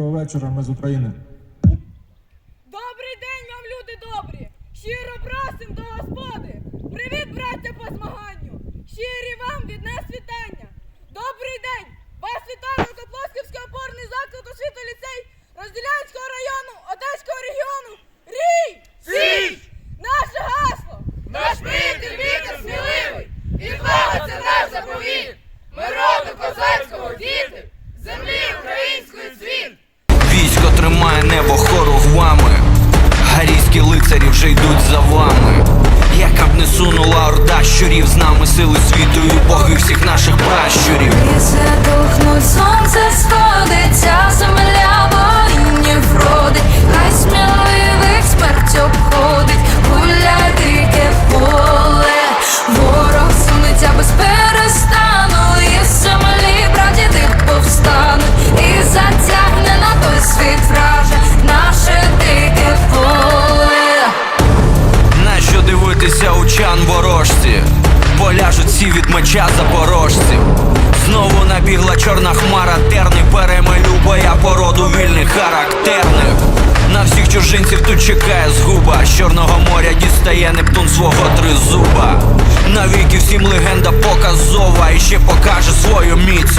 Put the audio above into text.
Доброго вечора, ми з України. Добрий день вам, люди добрі! Щиро просим до господи! Привіт, браття по змаганню! Щирі вам від нас вітання! Добрий день! Вас вітає Коплосківський опорний заклад освіти ліцей Розділянського району Одеського регіону Рій! Січ! Наше гасло! Наш приятель вітер сміливий! Відвага це наш заповіт! Ми роду козацького діти! Землі вже йдуть за вами. Яка б не сунула орда щурів з нами сили світу і боги всіх наших пращурів. Нащо дивитися учан ворожці? Поляжуть всі від меча запорожців. Знову набігла чорна хмара, терни перемелю боя породу вільних характерних. На всіх чужинців тут чекає згуба. З Чорного моря дістає Нептун свого тризуба. Навіки всім легенда показова і ще покаже свою міць